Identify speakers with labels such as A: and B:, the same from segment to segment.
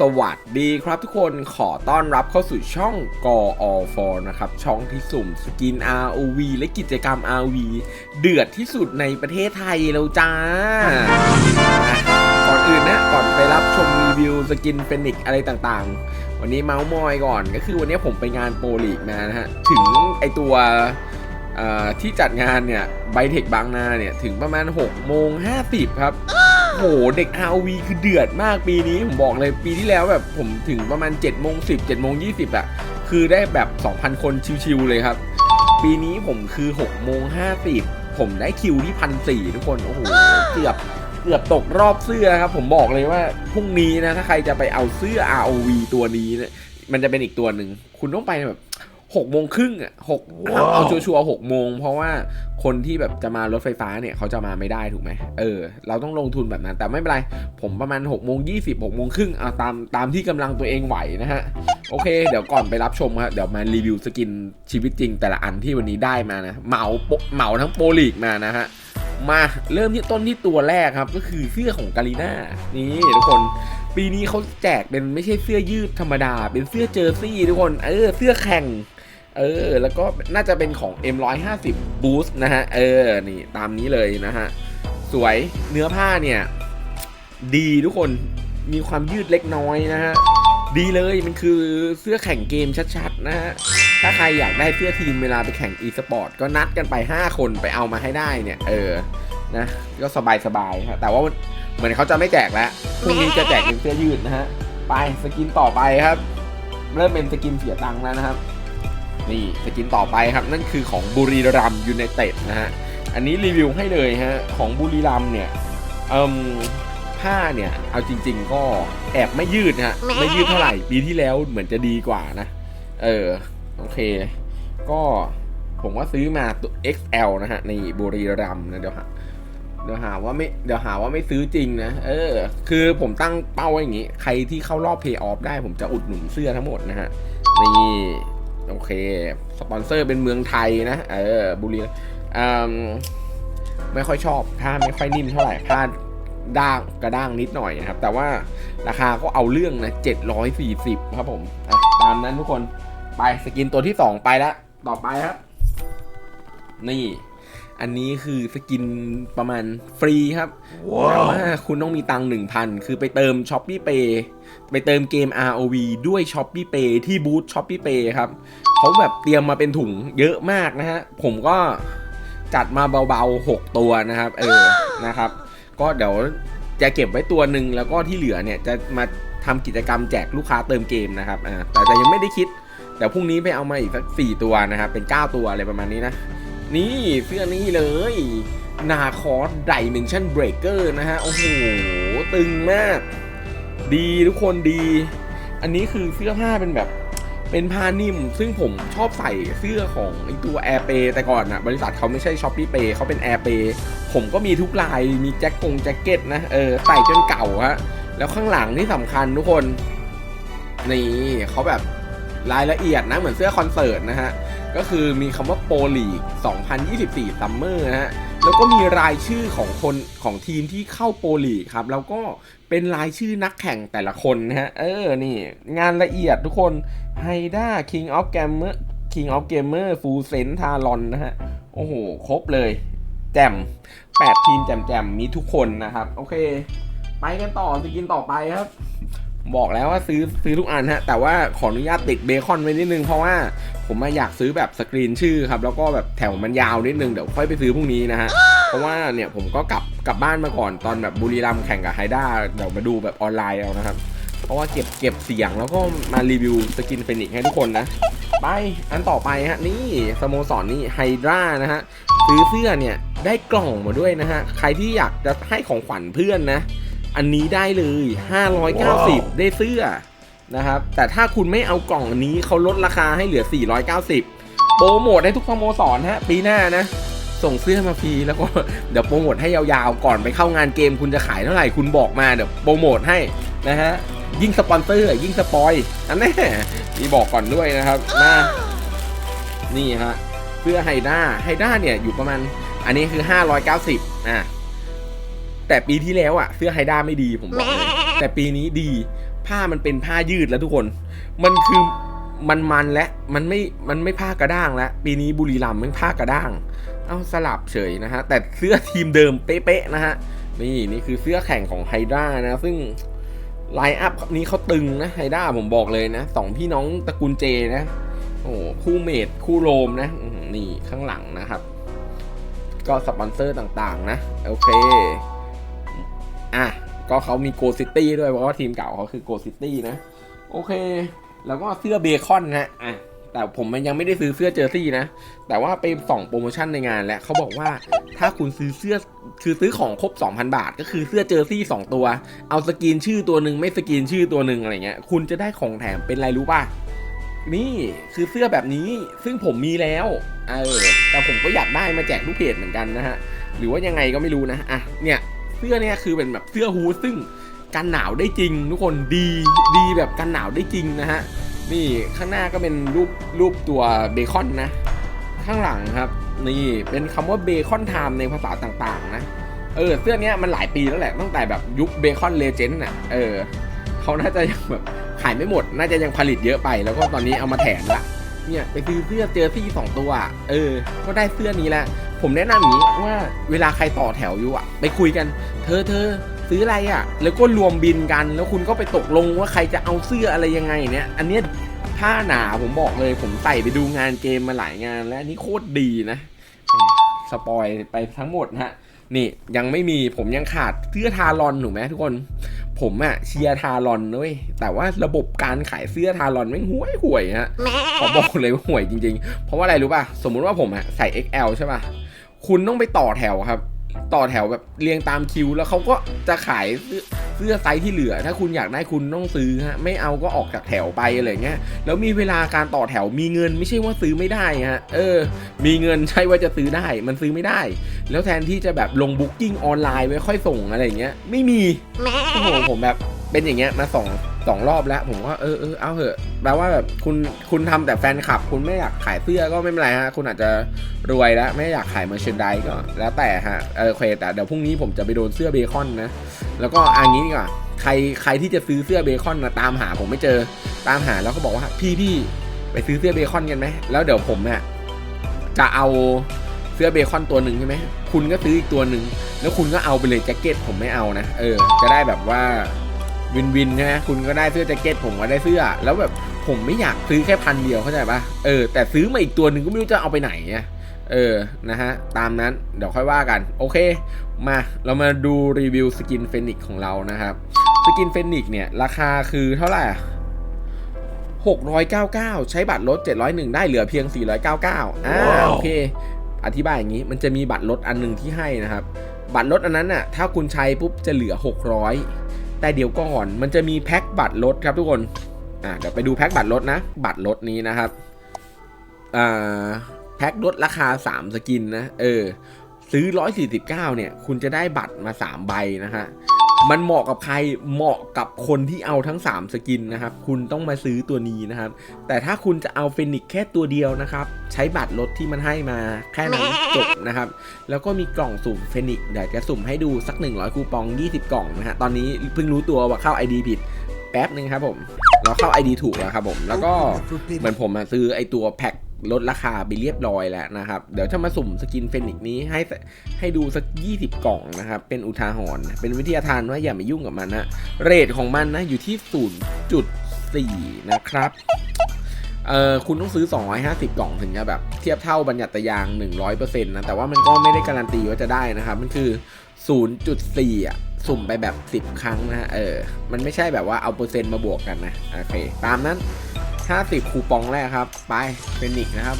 A: สวัสดีครับทุกคนขอต้อนรับเข้าสู่ช่องกออฟนะครับ ช่องที่สุ่มสกิน ROV และกิจกรรม ROV เดือดที่สุดในประเทศไทยแล้วจ้า ก่อนอื่นนะก่อนไปรับชมรีวิวสกินเฟนิกอะไรต่างๆ วันนี้เมาส์มอยก่อนก็คือวันนี้ผมไปงานโปรลีกมานะฮะ ถึงไอตัวที่จัดงานเนี่ยไบเทคบางนาเนี่ย ถึงประมาณ6โมง50 ครับ โหเด็ก ROV คือเดือดมากปีนี้ผมบอกเลยปีที่แล้วแบบผมถึงประมาณ7โมง10 7โมง20อะคือได้แบบ 2,000 คนชิวๆเลยครับ ปีนี้ผมคือ6โมง50ผมได้คิวที่พันสี่ทุกคน โอ้โหเกือบเกือบตกรอบเสื้อครับ ผมบอกเลยว่าพรุ่งนี้นะถ้าใครจะไปเอาเสื้อ ROV ตัวนี้เนี่ยมันจะเป็นอีกตัวหนึ่ง คุณต้องไปแบบ หกโมงครึ่งอะหกเอาเอาชัวร์ๆหกโมงเพราะว่าคนที่แบบจะมารถไฟฟ้าเนี่ยเขาจะมาไม่ได้ถูกไหมเออ เราต้องลงทุนแบบนั้น แต่ไม่เป็นไร ผมประมาณ6กโมงยี่สิบหกโมงครึ่งเอาตามตามที่กำลังตัวเองไหวนะฮะ โอเค เดี๋ยวก่อนไปรับชมครับเดี๋ยวมารีวิวสกินชีวิตจริง แต่ละอันที่วันนี้ได้มานะเหมาโปเหมาทั้งโปรลีกมานะฮะมาเริ่มที่ต้นที่ตัวแรกครับก็คือเสื้อของกาลิน่านี่ทุกคนปีนี้เขาแจกเป็นไม่ใช่เสื้อยืดธรรมดา เป็นเสื้อเจอร์ซี่ทุกคนเออเสื้อแข่ง เออ แล้วก็น่าจะเป็นของ M150 Boost นะฮะ เออ นี่ตามนี้เลยนะฮะ สวยเนื้อผ้าเนี่ย ดีทุกคนมีความยืดเล็กน้อยนะฮะ ดีเลยมันคือเสื้อแข่งเกมชัดๆนะฮะ ถ้าใครอยากได้เสื้อทีมเวลาไปแข่ง e-sport ก็นัดกันไป 5 คนไปเอามาให้ได้เนี่ย เออ นะ ก็สบายๆครับแต่ว่าเหมือนเขาจะไม่แจกแล้วพรุ่งนี้จะแจกเป็นเสื้อยืดนะฮะ ไปสกินต่อไปครับ เริ่มเป็นสกินเสียตังค์แล้วนะครับ นี่สกินต่อไปครับ นั่นคือของบุรีรัมยูไนเต็ดนะฮะ อันนี้รีวิวให้เลยฮะ ของบุรีรัมเนี่ยเอ่มผ้าเนี่ย เอาจริง ๆ ก็แอบไม่ยืดนะฮะ ไม่ยืดเท่าไหร่ ปีที่แล้วเหมือนจะดีกว่านะ เออ โอเค ก็ผมว่าซื้อมาตัว XL นะฮะ ในบุรีรัมย์นะเดี๋ยวหาเดี๋ยวหาว่าไม่เดี๋ยวหาว่าไม่ซื้อจริงนะ เออ คือผมตั้งเป้าไว้อย่างงี้ ใครที่เข้ารอบ Pay Off ได้ผมจะอุดหนุนเสื้อทั้งหมดนะฮะ นี่ โอเค สปอนเซอร์เป็นเมืองไทยนะ เออ บุรีอืมไม่ค่อยชอบผ้าไม่ค่อยนิ่มเท่าไหร่ผ้าด้างกระด้างนิดหน่อยนะครับ แต่ว่าราคาก็เอาเรื่องนะ 740 ครับผมอะตามนั้นทุกคนไปสกินตัวที่ 2 ไปแล้ว ต่อไปครับ นี่ อันนี้คือสกินประมาณฟรีครับแต่ว่าคุณต้องมีตังค์1,000 คือไปเติม s h อ p e e Pay ไปเติมเกม ROV ด้วย s h อ p e e Pay ที่บูธ s h อ p e e Pay ครับเขาแบบเตรียมมาเป็นถุงเยอะมากนะฮะ ผมก็จัดมาเบาๆ 6 ตัวนะครับ เออนะครับ ก็เดี๋ยวจะเก็บไว้ตัวหนึ่งแล้วก็ที่เหลือเนี่ยจะมาทำกิจกรรมแจกลูกค้าเติมเกมนะครับอ่าแต่แต่ยังไม่ได้คิดเดี๋ยวพรุ่งนี้ไปเอามาอีกสักสี่ตัวนะครับ เป็น 9 ตัวอะไรประมาณนี้นะ นี่เสื้อนี้เลยนาคอสไดเมนชั่นเบรกเกอร์นะฮะ โอ้โห ตึงมาก ดีทุกคนดี อันนี้คือเสื้อผ้าเป็นแบบเป็นผ้านิ่ม ซึ่งผมชอบใส่เสื้อของไอตัว Air p a y แต่ก่อนอะบริษัทเขาไม่ใช่ s h o p e e Pay เขาเป็น Air p a y ผมก็มีทุกลายมีแจ็คกงแจ็คเก็ตนะเออใส่จนเก่าฮะแล้วข้างหลังที่สำคัญทุกคนนี่เขาแบบรายละเอียดนะเหมือนเสื้อคอนเสิร์ตนะฮะ ก็คือมีคำว่าโปลีก 2024 ซัมเมอร์นะฮะ แล้วก็มีรายชื่อของคนของทีมที่เข้าโปรลีครับ แล้วก็เป็นรายชื่อนักแข่งแต่ละคนนะฮะ เออ นี่ งานละเอียดทุกคนไฮด้า King of Gamer King of Gamer Full Sense Talon นนะฮะ โอ้โห ครบเลย แจม8 ทีมแจมแจมมีทุกคนนะครับ โอเค ไปกันต่อสกินต่อไปครับ บอกแล้วว่าซื้อซื้อทุกอันฮะแต่ว่าขออนุญาตติดเบคอนไว้นิดนึงเพราะว่าผมมาอยากซื้อแบบสกรีนชื่อครับแล้วก็แบบแถวมันยาวนิดนึงเดี๋ยวค่อยไปซื้อพรุ่งนี้นะฮะเพราะว่าเนี่ยผมก็กลับกลับบ้านมาก่อนตอนแบบบุรีรัมย์แข่งกับไฮด้าเดี๋ยวมาดูแบบออนไลน์เอานะครับเพราะว่าเก็บเก็บเสียงแล้วก็มารีวิวสกินเฟนิกให้ทุกคนนะไปอันต่อไปฮะนี่สโมสรนี่ไฮดรานะฮะซื้อเสื้อเนี่ยได้กล่องมาด้วยนะฮะใครที่อยากจะให้ของขวัญเพื่อนนะ อันนี้ได้เลย 590 ได้เสื้อนะครับ แต่ถ้าคุณไม่เอากล่องอันนี้เขาลดราคาให้เหลือ 490 โปรโมทให้ทุกสโมสรฮะ ปีหน้านะ ส่งเสื้อมาฟรีแล้วก็เดี๋ยวโปรโมทให้ยาวๆ ก่อนไปเข้างานเกมคุณจะขายเท่าไหร่คุณบอกมาเดี๋ยวโปรโมทให้นะฮะ ยิ่งสปอนเซอร์ยิ่งสปอยอันแน่นี่บอกก่อนด้วยนะครับมานี่ฮะเสื้อไฮด้าไฮด้าเนี่ยอยู่ประมาณอันนี้คือ 590อะ แต่ปีที่แล้วอะเสื้อไฮด้าไม่ดีผมบอกเลยแต่ปีนี้ดีผ้ามันเป็นผ้ายืดแล้วทุกคน มันคือมันมันและมันไม่มันไม่ผ้ากระด้างแล้วปีนี้บุรีรัมย์มันผ้ากระด้าง เอาสลับเฉยนะฮะ แต่เสื้อทีมเดิมเป๊ะๆนะฮะนี่นี่คือเสื้อแข่งของไฮด้านะ ซึ่งไลน์อัพนี้เขาตึงนะไฮด้าผมบอกเลยนะสองพี่น้องตระกูลเจนะโอ้โหคู่เมดคู่โรมนะอื้อหือนี่ข้างหลังนะครับ ก็สปอนเซอร์ต่างๆนะ โอเค อะก็เขามีโกซิตี้ด้วยเพราะว่าทีมเก่าเขาคือโกซิตี้นะ โอเค แล้วก็เสื้อเบคอนนะอะแต่ผมมันยังไม่ได้ซื้อเสื้อเจอร์ซี่นะ แต่ว่าไปส่องโปรโมชั่นในงานแล้วเขาบอกว่าถ้าคุณซื้อเสื้อคือซื้อของครบ 2,000 บาท ก็คือเสื้อเจอร์ซี่ 2 ตัว เอาสกรีนชื่อตัวหนึ่งไม่สกรีนชื่อตัวหนึ่งอะไรเงี้ยคุณจะได้ของแถมเป็นอะไรรู้ป่ะนี่คือเสื้อแบบนี้ซึ่งผมมีแล้วเออแต่ผมก็อยากได้มาแจกลูกเพจเหมือนกันนะฮะหรือว่ายังไงก็ไม่รู้นะอะเนี่ย เสื้อเนี่ยคือเป็นแบบเสื้อฮูดซึ่งกันหนาวได้จริง ทุกคนดีดีแบบกันหนาวได้จริงนะฮะนี่ข้างหน้าก็เป็นรูปรูปตัวเบคอนนะ ข้างหลังครับ นี่เป็นคำว่าเบคอนไทม์ในภาษาต่างๆ นะเออเสื้อเนี้ยมันหลายปีแล้วแหละตั้งแต่แบบยุคเบคอนเลเจนด์น่ะเออเขาน่าจะยังแบบขายไม่หมด น่าจะยังผลิตเยอะไปแล้วก็ตอนนี้เอามาแถมละเนี่ยไปซื้อเสื้อเจอซี่สองตัว เออ ก็ได้เสื้อนี้แหละ ผมแนะนำอย่างนี้ว่าเวลาใครต่อแถวอยู่อะไปคุยกัน เธอเธอซื้ออะไรอะแล้วก็รวมบินกัน แล้วคุณก็ไปตกลงว่าใครจะเอาเสื้ออะไรยังไงเนี่ย อันเนี้ยผ้าหนาผมบอกเลย ผมใส่ไปดูงานเกมมาหลายงาน แล้วอันนี่โคตรดีนะ สปอยไปทั้งหมดนะฮะนี่ยังไม่มีผมยังขาดเสื้อทารอนถูกไหมทุกคน ผมอะเชียร์ทารอนด้วยแต่ว่าระบบการขายเสื้อทารอนไม่งห่วยห่วยๆฮะขอบอกเลยว่าห่วยจริง ๆ เพราะว่าอะไรรู้ป่ะ สมมุติว่าผมอะใส่ XL ใช่ป่ะ คุณต้องไปต่อแถวครับ ต่อแถวแบบเรียงตามคิว แล้วเขาก็จะขายเสื้อเสื้อไซส์ที่เหลือ ถ้าคุณอยากได้คุณต้องซื้อฮะไม่เอาก็ออกจากแถวไปอะไรเงี้ยแล้วมีเวลาการต่อแถวมีเงินไม่ใช่ว่าซื้อไม่ได้ฮะเออ มีเงินใช่ว่าจะซื้อได้ มันซื้อไม่ได้ แล้วแทนที่จะแบบลงบุ๊กิ้งออนไลน์ไว้ค่อยส่งอะไรอย่างเงี้ยไม่มีโอ้โหผมแบบเป็นอย่างเงี้ยมาสอง สองรอบแล้ว ผมว่าเออเออเอาเถอะแปลว่าแบบคุณคุณทำแต่แฟนคลับ คุณไม่อยากขายเสื้อก็ไม่เป็นไรฮะ คุณอาจจะรวยแล้ว ไม่อยากขายเมอร์เชนไดก็ แล้วแต่ฮะเออโอเคแต่เดี๋ยวพรุ่งนี้ผมจะไปโดนเสื้อเบคอนนะ แล้วก็อันนี้ดีกว่าใครใครที่จะซื้อเสื้อเบคอนนะตามหาผมไม่เจอตามหาแล้วก็บอกว่าพี่พี่ไปซื้อเสื้อเบคอนกันไหมแล้วเดี๋ยวผมเนี่ยจะเอาเสื้อเบคอนตัวหนึ่งใช่ไหมคุณก็ซื้ออีกตัวหนึ่งแล้วคุณก็เอาไปเลยแจ็คเก็ตผมไม่เอานะเออ จะได้แบบว่า วินวินใช่ไหมคุณก็ได้เสื้อแจ็คเก็ตผมก็ได้เสื้อ แล้วแบบผมไม่อยากซื้อแค่พันเดียวเข้าใจปะเออแต่ซื้อมาอีกตัวหนึ่งก็ไม่รู้จะเอาไปไหนอะเออ นะฮะ ตามนั้น เดี๋ยวค่อยว่ากัน โอเค มา เรามาดูรีวิวสกินเฟนิกของเรานะครับ สกินเฟนิกเนี่ย ราคาคือเท่าไหร่อะ699 ใช้บัตรลด 701 ได้เหลือเพียง 499อ่า โอเค อธิบายอย่างนี้ มันจะมีบัตรลดอันหนึ่งที่ให้นะครับ บัตรลดอันนั้นน่ะ ถ้าคุณใช้ปุ๊บจะเหลือ 600 แต่เดี๋ยวก่อนมันจะมีแพ็คบัตรลดครับทุกคนอ่าเดี๋ยวไปดูแพ็คบัตรลดนะ บัตรลดนี้นะครับอ่าแพ็คลดราคา 3 สกินนะ เออ ซื้อ 149 เนี่ย คุณจะได้บัตรมา 3 ใบนะฮะ มันเหมาะกับใครเหมาะกับคนที่เอาทั้ง 3 สกินนะครับ คุณต้องมาซื้อตัวนี้นะครับ แต่ถ้าคุณจะเอาเฟนิกแค่ตัวเดียวนะครับ ใช้บัตรลดที่มันให้มาแค่นั้นจบนะครับ แล้วก็มีกล่องสุ่มเฟนิกเดี๋ยวจะสุ่มให้ดูสัก 100 คูปอง 20 กล่องนะฮะตอนนี้เพิ่งรู้ตัวว่าเข้า ID ผิดแป๊บนึงครับผม เราเข้า ID ถูกแล้วครับผม แล้วก็เหมือนผมอะซื้อไอตัวแพ็ค ลดราคาไปเรียบร้อยแล้วนะครับ เดี๋ยวจะมาสุ่มสกินเฟนิกนี้ให้ให้ดูสัก 20 กล่องนะครับ เป็นอุทาหรณ์เป็นวิทยาทานว่าอย่ามายุ่งกับมันนะ เรทของมันนะอยู่ที่ 0.4 นะครับ เออคุณต้องซื้อ 250 กล่องถึงจะแบบ เทียบเท่าบัญญัติยาง 100%นะ แต่ว่ามันก็ไม่ได้การันตีว่าจะได้นะครับ มันคือ 0.4 อะสุ่มไปแบบ 10 ครั้งนะ เออ มันไม่ใช่แบบว่าเอาเปอร์เซ็นต์มาบวกกันนะ โอเค ตามนั้น 50 คูปองแรกครับ ไปเป็นนิกนะครับ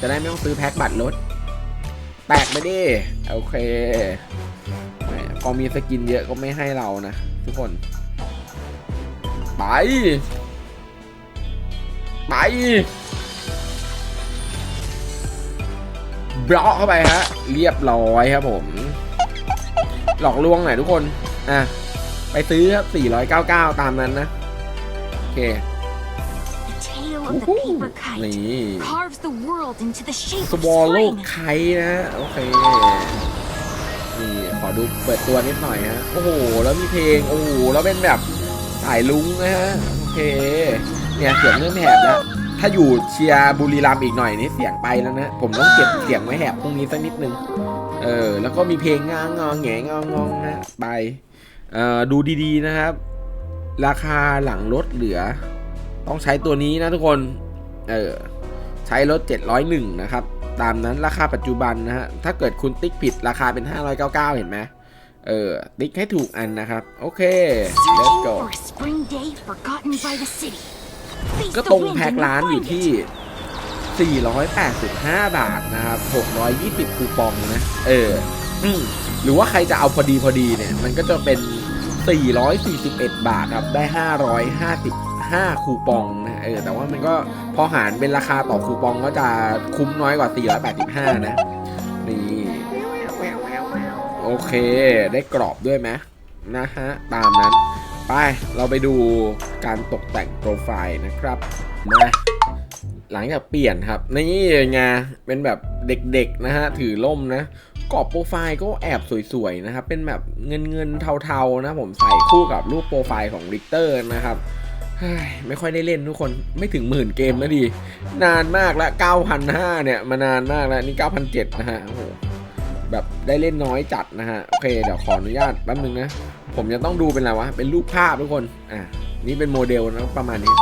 A: จะได้ไม่ต้องซื้อแพ็คบัตรลดแตกไปดิโอเคแหมพอมีสกินเยอะก็ไม่ให้เรานะ ทุกคน ไป ไปบล็อกเข้าไปฮะ เรียบร้อยครับผม หลอกลวงหน่อยทุกคน อะ ไปซื้อครับ 499 ตามนั้นนะ โอเค
B: of the
A: Woohoo.
B: paper kite
A: นี่
B: carves the world into the shape
A: ส
B: of
A: วอลโล
B: spring.
A: ไคนะ โอเค นี่ ขอดูเปิดตัวนิดหน่อยฮะ โอ้โห แล้วมีเพลง โอ้โห แล้วเป็นแบบสายลุงนะฮะ โอเค เนี่ย เสียงเริ่มแหบแล้ว ถ้าอยู่เชียร์บุรีรัมย์อีกหน่อยนี่เสียงไปแล้วนะ ผมต้องเก็บเสียงไว้แหบพรุ่งนี้สักนิดนึง เออ แล้วก็มีเพลงงางงอแงงองงนะ ไป เอ่อ ดูดีๆนะครับ ราคาหลังลดเหลือ ต้องใช้ตัวนี้นะทุกคน เออ ใช้ลด701 นะครับ ตามนั้นราคาปัจจุบันนะฮะ ถ้าเกิดคุณติ๊กผิดราคาเป็น 599 เห็นไหมเออ ติ๊กให้ถูกอันนะครับ โอเค let's
B: Searching
A: go
B: for a spring day forgotten by the city. Face
A: ก็
B: the
A: ตรง
B: wind
A: แพ็ค
B: and
A: ร้านอยู่
B: find
A: ที่
B: it.
A: 485 บาทนะครับ 620 คูปองนะ เอออืมหรือว่าใครจะเอาพอดีพอดีเนี่ย มันก็จะเป็น 441 บาทครับ ได้ 5 คูปองนะเออแต่ว่ามันก็พอหารเป็นราคาต่อคูปองก็จะคุ้มน้อยกว่า 485 นะ นี่ โอเค ได้กรอบด้วยไหมนะฮะ ตามนั้น ไป เราไปดูการตกแต่งโปรไฟล์นะครับมาหลังจากเปลี่ยนครับ นี่ไงเป็นแบบเด็กๆนะฮะ ถือล่มนะกรอบโปรไฟล์ก็แอบสวยๆนะครับ เป็นแบบเงินเงินเทาๆนะผมใส่คู่กับรูปโปรไฟล์ของริกเตอร์นะครับ ไม่ค่อยได้เล่นทุกคนไม่ถึงหมื่นเกมนะดี นานมากล้ว9,500เนี่ย มานานมากแล้ว นี่9,700นะฮะโอ้โหแบบได้เล่นน้อยจัดนะฮะ โอเค เดี๋ยวขออนุญาตแป๊บนึงนะ ผมจะต้องดูเป็นอะไรวะ เป็นรูปภาพทุกคน อะ นี่เป็นโมเดลนะประมาณนี้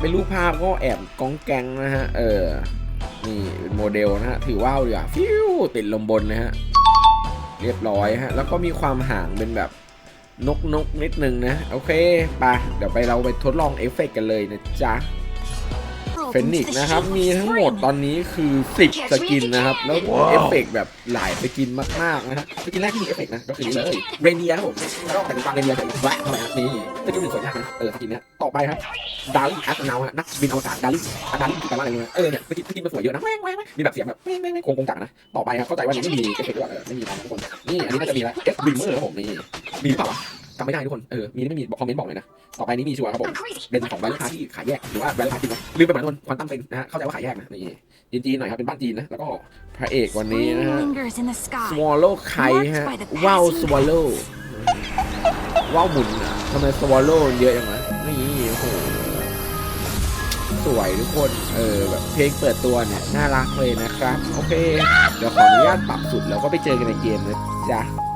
A: เป็นรูปภาพก็แอบก้องแกงนะฮะ เออ นี่เป็นโมเดลนะฮะ ถือว่าวดีกว่าฟิวติดลมบนนะฮะ เรียบร้อยฮะ แล้วก็มีความห่างเป็นแบบ นกนกนิดนึงนะ โอเคไปเดี๋ยวไปเราไปทดลองเอฟเฟกต์กันเลยนะจ๊ะ เฟนิก
B: into the
A: นะครับ
B: shape of
A: มีทั้งหมด
B: spring.
A: ตอนนี้คือ 10 สกินนะครับ แล้วเอฟเฟกต์แบบหลายสกินมากๆนะฮะสกินแรกที่มีเอฟเฟกต์นะ ก็คือนี่เลยเรนเดียครับผมแล้วก็แต่งฟังเรนเดียใส่แบล็คเข้าไปนะนี่สกินหนึ่งสวยมากนะเออสกินเนี้ยต่อไปครับดาริ่งแอสเนาฮะนักบินอวกาศดาริ่งดาริ่งคือแปลว่าอะไรเนี่ยเออเนี่ยสกินสกินมันสวยเยอะนะแว้งแว้งแว้งมีแบบเสียงแบบแว้งแว้งแว้งโคงโคงจักรนะต่อไปครับเข้าใจว่ายังไม่มีเอฟเฟกต์ด้วยเออไม่มีตามทุกคนนี่อันนี้น่าจะมีแล้วเอฟบิมเมอร์ครับผมนี่มีหรือเปล่าวะ จำไม่ได้ทุกคน เออ มีหรือไม่มีบอกคอมเมนต์บอกเลยนะ ต่อไปนี้มีชัวร์ครับผม
B: I'm crazy.
A: เป็นของร้านค้าที่ขายแยก หรือว่าร้านค้าจริงนะลืมไปเหมือนกันควันตั้มเป็นนะฮะ เข้าใจว่าขายแยกนะ นี่จีนๆหน่อยครับ เป็นบ้านจีนนะ แล้วก็พระเอกวันนี้
B: Spring
A: นะฮะ
B: lingers in the sky.
A: swallow ไข่ฮะ ว้าว swallow ว้าวหมุนอะทำไม swallow เยอะอย่างนั้นนี่โอ้โห สวยทุกคน เออแบบเพลงเปิดตัวเนี่ยน่ารักเลยนะครับ โอเค เดี๋ยวขออนุญาตปรับสุดแล้วก็ไปเจอกันในเกมนะจ๊ะหลังจากป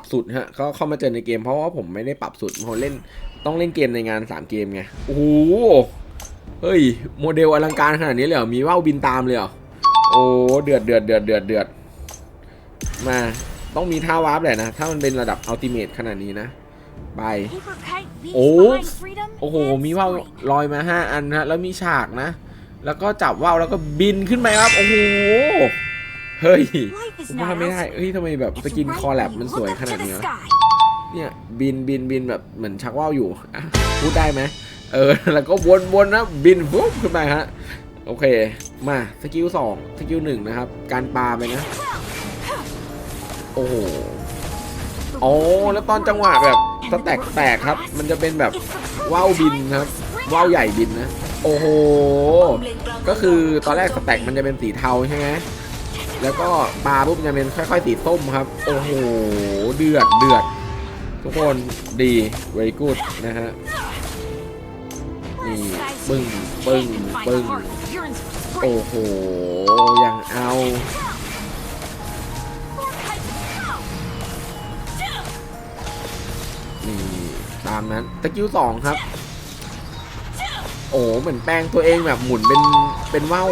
A: รับสุดฮะก็เข้ามาเจอในเกมเพราะว่าผมไม่ได้ปรับสุดเพราะเล่นต้องเล่นเกมในงาน 3 เกมไง โอ้โห เฮ้ย โมเดลอลังการขนาดนี้เลยเหรอ มีว่าวบินตามเลยเหรอ โอ้เดือดเดือดเดือดเดือดเดือดมาต้องมีท่าวาร์ปแหละนะ ถ้ามันเป็นระดับอัลติเมทขนาดนี้นะไป
B: Paper kite leaves
A: Oh.
B: behind freedom
A: โอ้โห มีว่าวลอยมา 5 อันนะแล้วมีฉากนะ แล้วก็จับว่าวแล้วก็บินขึ้นไปครับ โอ้โห เฮ้ย
B: Life is
A: ผม
B: not
A: ว่าไม่ได้
B: elsewhere.
A: เฮ้ยทำไมแบบ
B: It's
A: สกิน
B: right
A: คอลแลบ
B: when
A: มัน
B: you
A: สวย
B: look
A: ข
B: up
A: นาด
B: to
A: นี้
B: the
A: วะ
B: sky.
A: เนี่ยบินบินบินแบบเหมือนชักว่าวอยู่อะพูดได้ไหมเออ แล้วก็วนวนนะบินฟุ๊บขึ้นไปฮะโอเค มาสกิลสองสกิลหนึ่งนะครับ การปาไปนะ โอ้โห
B: The
A: อ๋อ
B: wind
A: แล้วตอนจังหวะแบบสแต็กแตกครับ มันจะเป็นแบบ
B: It's the perfect
A: ว่าวบิน
B: time
A: ครับ
B: to spring
A: ว่าว
B: out.
A: ใหญ่บินนะ โอ้โห ก็คือตอนแรกสแต็กมันจะเป็นสีเทาใช่ไหม แล้วก็ปลาปุ๊บจะเป็นค่อยๆสีส้มครับ โอ้โห เดือดเดือด ทุกคนดี very good นะฮะ นี่ ปึ้ง ปึ้ง ปึ้ง โอ้โห ยังเอา นี่ ตามนั้นสกิลสองครับโอ้เหมือนแปลงตัวเองแบบหมุนเป็นเป็นว่าว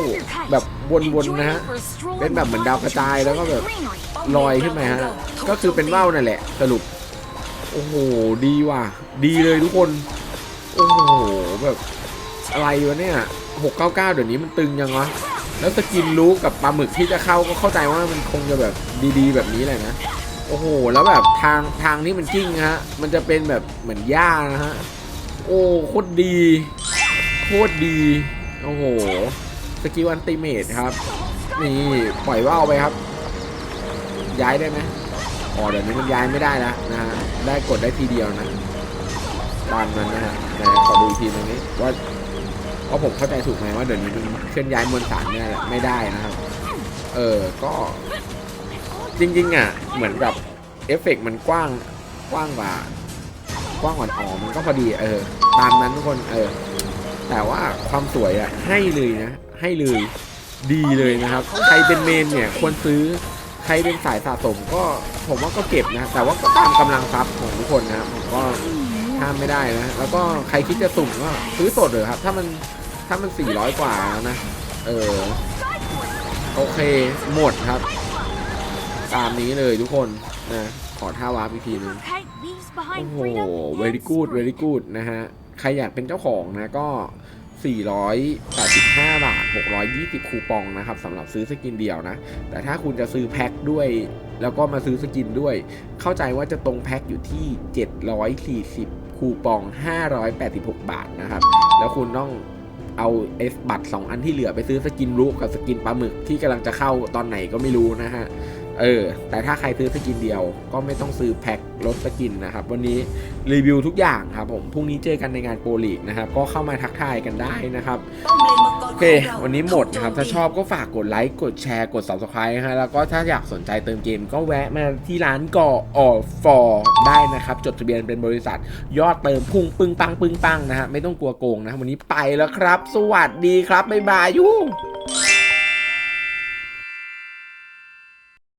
A: แบบ วนๆนะฮะ
B: Enjoy for a stroll
A: เป็นแบบเหมือนดาวกระจายแล้วก็แบบ
B: greenery.
A: ลอยขึ้นไปฮะ ก็คือเป็นว่าวนั่นแหละ สรุป โอ้โห ดีว่ะ ดีเลยทุกคน โอ้โห แบบอะไรวะเนี่ย699เดี๋ยวนี้มันตึงยังวะ แล้วสกินรู้กับปลาหมึกที่จะเข้าก็เข้าใจว่ามันคงจะแบบดีๆ แบบนี้แหละนะ โอ้โห แล้วแบบทางทางที่มันกิ้งฮะ มันจะเป็นแบบเหมือนหญ้านะฮะ โอ้โคตรดี โคตรดี โอ้โห สกิลอันติเมทครับ นี่ปล่อยว่าวไปครับ ย้ายได้ไหมอ๋อเดี๋ยวนี้มันย้ายไม่ได้แล้วนะฮะ ได้กดได้ทีเดียวนะตามนั้นนะฮะไหนขอดูอีกทีตรงนี้ว่าว่าผมเข้าใจถูกไหมว่าเดี๋ยวนี้มันเคลื่อนย้ายมวลสารเนี่ยแหละไม่ได้นะครับ เออ ก็จริงๆอะ เหมือนกับเอฟเฟกต์มันกว้างกว้างกว่ากว้างอ่อนๆมันก็พอดี เออ ตามนั้นทุกคน เออ แต่ว่าความสวยอะให้เลยนะ ให้เลยดีเลยนะครับ ใครเป็นเมนเนี่ยควรซื้อใครเป็นสายสะสมก็ผมว่าก็เก็บนะแต่ว่าก็ตามกำลังทรัพย์ของทุกคนนะครับผมก็ห้ามไม่ได้นะแล้วก็ใครคิดจะสุ่มก็ซื้อสดเลยครับ ถ้ามันถ้ามัน 400 กว่านะ เออโอเคหมดครับ ตามนี้เลยทุกคนนะขอท่าวาร์ปอีกทีหนึงโอ้โห very good very good นะฮะ ใครอยากเป็นเจ้าของนะก็ 485 บาท 620 คูปองนะครับสำหรับซื้อสกินเดียวนะ แต่ถ้าคุณจะซื้อแพ็คด้วย แล้วก็มาซื้อสกินด้วย เข้าใจว่าจะตรงแพ็คอยู่ที่ 740 คูปอง 586 บาทนะครับ แล้วคุณต้องเอาเอสบัตร2อันที่เหลือไปซื้อสกินรูปกับสกินปลาหมึกที่กำลังจะเข้าตอนไหนก็ไม่รู้นะฮะ เออ แต่ถ้าใครซื้อสกินเดียวก็ไม่ต้องซื้อแพ็คลดสกินนะครับ วันนี้รีวิวทุกอย่างครับผม พรุ่งนี้เจอกันในงานโปรลีกนะครับ ก็เข้ามาทักทายกันได้นะครับ โอเค วันนี้หมดนะครับ ถ้าชอบก็ฝากกดไลค์ กดแชร์ กด subscribe นะฮะ แล้วก็ถ้าอยากสนใจเติมเกมก็แวะมาที่ร้านก่อออฟอร์ได้นะครับ จดทะเบียนเป็นบริษัท ยอดเติมพุ่งปึ้งปังปึ้งปังนะฮะ ไม่ต้องกลัวโกงนะ วันนี้ไปแล้วครับ สวัสดีครับ บ๊ายบายยู